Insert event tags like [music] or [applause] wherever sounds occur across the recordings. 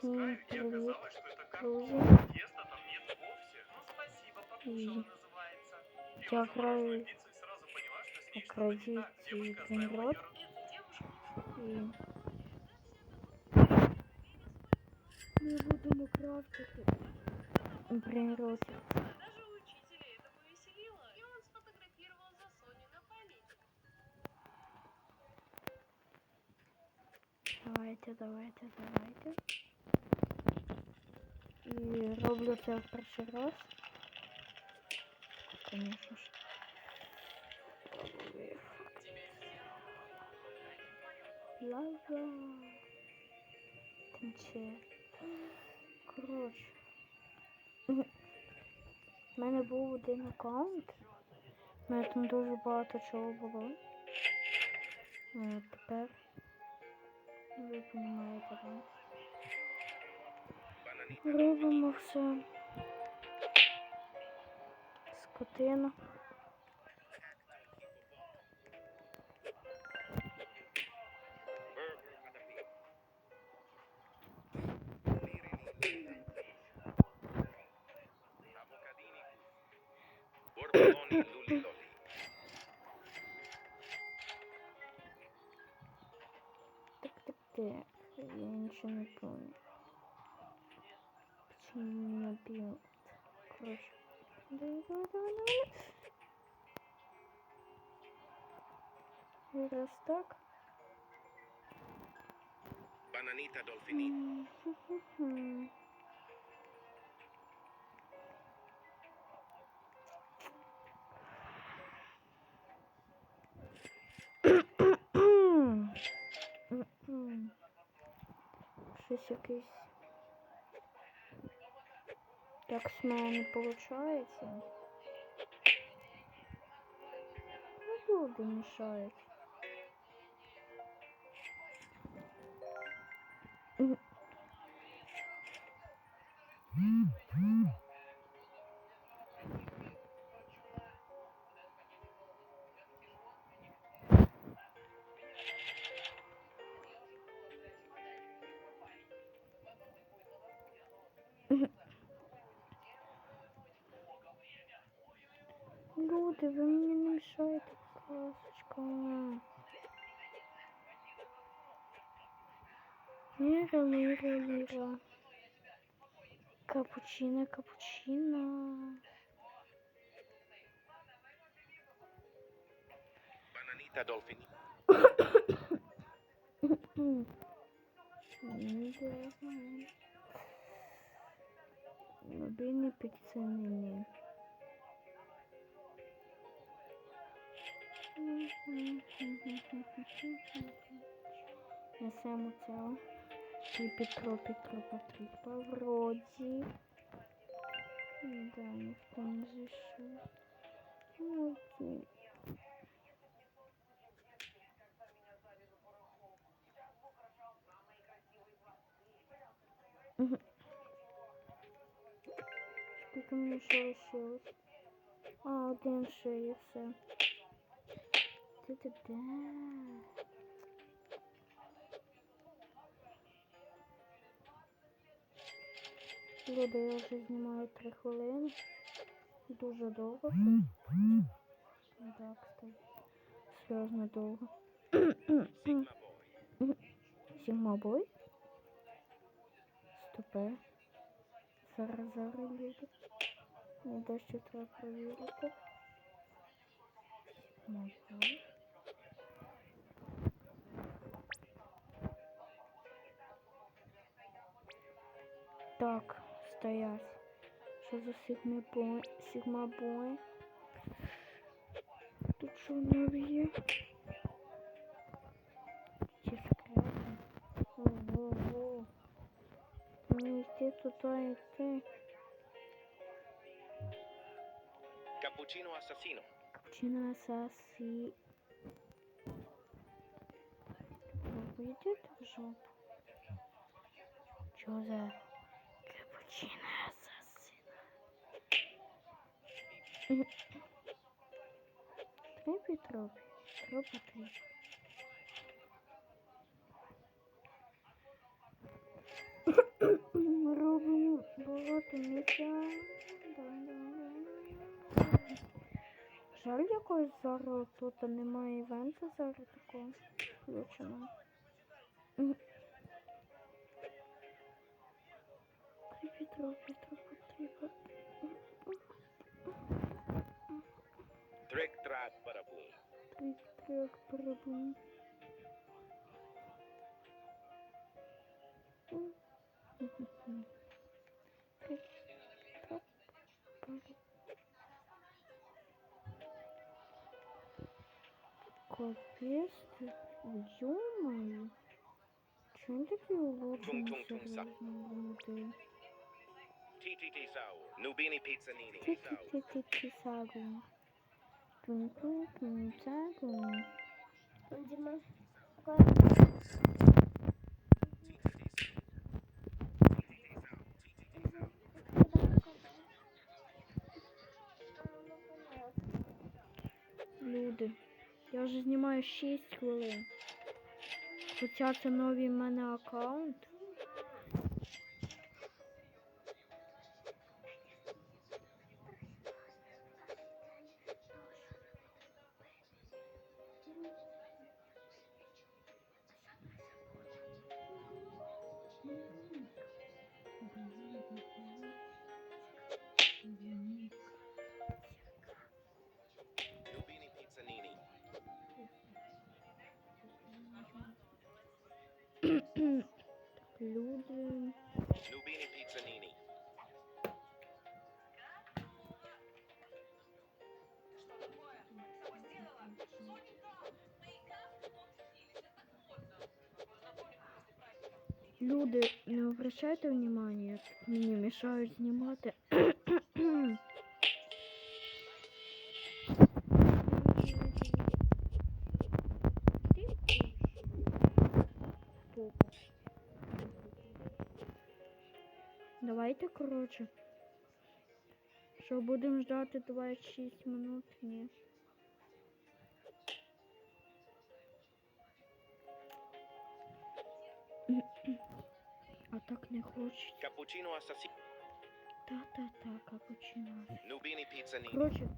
Всім привіт, друзі. Теста там нет вовсе. Ну, спасибо, И покушал, называется. И я уже играю прошлой пиццей сразу поняла, что с ней что-то Акродит не так. и Девушка оставила Гринрод. её І ми будемо крафтити бронероти. Роблю це в перший раз. Конечно ж. Лава. Тече. Коротше. У мене був один аккаунт. У мене там дуже багато чого було. А тепер ви розумієте, так? Робимо все. Скотина. Почему не? Короче. Давай, давай, давай, давай. Раз так. М, М-м. Щось якийсь. Так з мене не виходить. Ну, люди мішають. М. Люди, ви мені не мішаєте, будь ласочка. Ліра, ліра, ліра. Капучино, капучино. Bananita dolfinita. Мобільні підцінені. Несемо це. І Петро, Петро, Петріпа. Вроді. Да, ніхто не зайшов. Ну, окей. Мгм. Скільки мені ще лишилось? А, один і все. Де? Люди, я вже знімаю три хвилини. Дуже довго. Так, кстати. Серйозно довго. Sigma. Сігма бой? Стопе. Зараз зараз люди. Мені дещо треба перевірити. Сігма Так, стоять. Що за сигма бой? Сигма бой? Тут що в є? Чи секретно? Ого-го. Мені йти туди йти. Cappuccino assassino. Капучино асасі. Ви йдете в жопу? Чо за капучино асасіно? Трипі тропі. Тропі трипі. Давай, давай, давай. Жаль, якось зараз тут немає івенту зараз такого включеного. Мгм. Привіт, робіт, робіт, para boom. Привіт, як перебув. Капец, ты, ё-моё. Чё такие улучшенные Тун-тун-тун-са. серьезные люди? TTT Sour. Nubini Pizzanini Sour. Ти-ти-ти-ти сагу. Тун-тун-тун. Дима, Люди. Я вже знімаю 6 хвилин. Хоча це новий в мене аккаунт. Люди, не обращайте внимания, мені мішають знімати. Давайте коротше. Що будемо ждати 26 минут? Ні. А так не хочеться. Cappuccino Assassino. Та-та-та, капучино. Nubini Pizzanini. Коротше,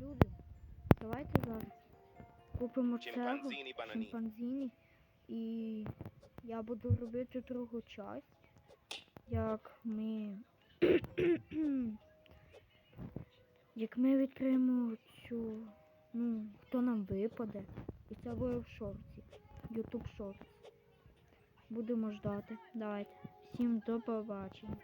люди, давайте зараз купимо цього Чимпанзіні і я буду робити другу часть, як ми [clears throat] як ми відкриємо цю, ну, хто нам випаде. І це буде в шорті. Ютуб шорт. Будемо ждати. Давайте. Всім до побачення.